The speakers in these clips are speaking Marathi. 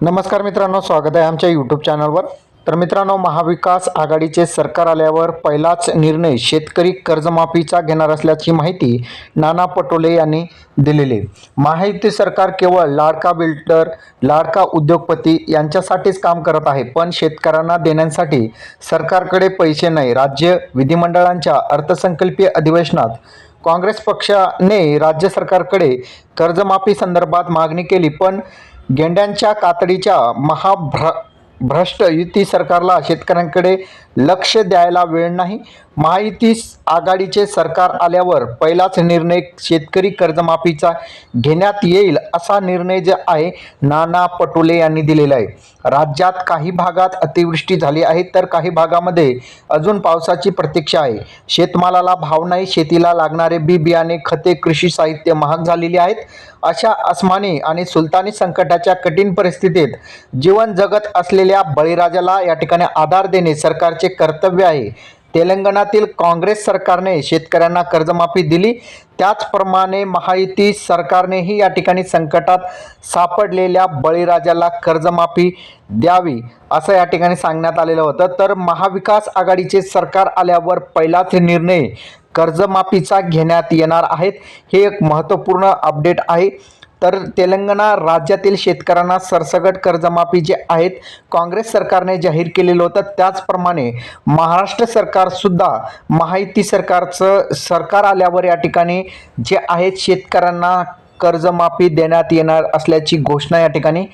नमस्कार मित्रांनो स्वागत आहे आमच्या यूट्यूब चॅनलवर तर मित्रांनो महाविकास आघाडीचे सरकार आल्यावर पहिलाच निर्णय शेतकरी कर्जमाफीचा घेणार असल्याची माहिती नाना पटोले यांनी दिलेली. माहिती महायुती सरकार केवळ लाडका बिल्डर लाडका उद्योगपती यांच्यासाठीच काम करत आहे पण शेतकऱ्यांना देण्यासाठी सरकारकडे पैसे नाही. राज्य विधिमंडळांच्या अर्थसंकल्पीय अधिवेशनात काँग्रेस पक्षाने राज्य सरकारकडे कर्जमाफी संदर्भात मागणी केली पण गेंड्यांच्या कातडीच्या महाभ्र भ्रष्ट युती सरकारला शेतकऱ्यांकडे लक्ष द्यायला वेळ नाही. महायुतीस आघाडीचे सरकार आल्यावर पहिलाच निर्णय शेतकरी कर्जमाफीचा घेण्यात येईल असा निर्णय जे आहे नाना पटोले यांनी दिलेला आहे. राज्यात काही भागात अतिवृष्टी झाली आहे तर काही भागामध्ये अजून पावसाची प्रतीक्षा आहे. शेतमालाला भाव नाही शेतीला लागणारे बी बियाणे खते कृषी साहित्य महाग झालेली आहेत. अशा अस्मानी आणि सुलतानी संकटाच्या कठीण परिस्थितीत जीवन जगत असलेल्या बळीराजाला या ठिकाणी आधार देणे सरकारचे कर्तव्य आहे तेलंगणातील काँग्रेस सरकारने शेतकऱ्यांना कर्जमाफी दिली. त्याचप्रमाणे महायुती सरकारनेही या ठिकाणी संकटात सापडलेल्या बळीराजाला कर्जमाफी द्यावी असं या ठिकाणी सांगण्यात आलेलं होतं. तर महाविकास आघाडीचे सरकार आल्यावर पहिलाच निर्णय कर्जमाफीचा घेण्यात येणार आहेत. हे एक महत्त्वपूर्ण अपडेट आहे. तर तेलंगणा राज्यातील शेतकऱ्यांना सरसगट कर्जमाफी जे आहेत काँग्रेस सरकारने जाहीर केलेलं होतं. त्याचप्रमाणे महाराष्ट्र सरकारसुद्धा महायुती सरकारचं सरकार आल्यावर या ठिकाणी जे आहेत शेतकऱ्यांना कर्जमाफी देण्यात येणार असल्याची घोषणा या ठिकाणी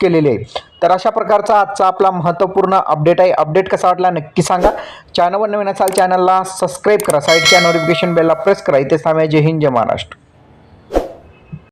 केलेली आहे. तर अशा प्रकारचा आजचा आपला महत्त्वपूर्ण अपडेट आहे. अपडेट कसा वाटला नक्की सांगा. चॅनलवर नवीन असाल चॅनलला सबस्क्राईब करा. साईडच्या नोटिफिकेशन बेलला प्रेस करा. इथे साम्या जय हिंद जय महाराष्ट्र.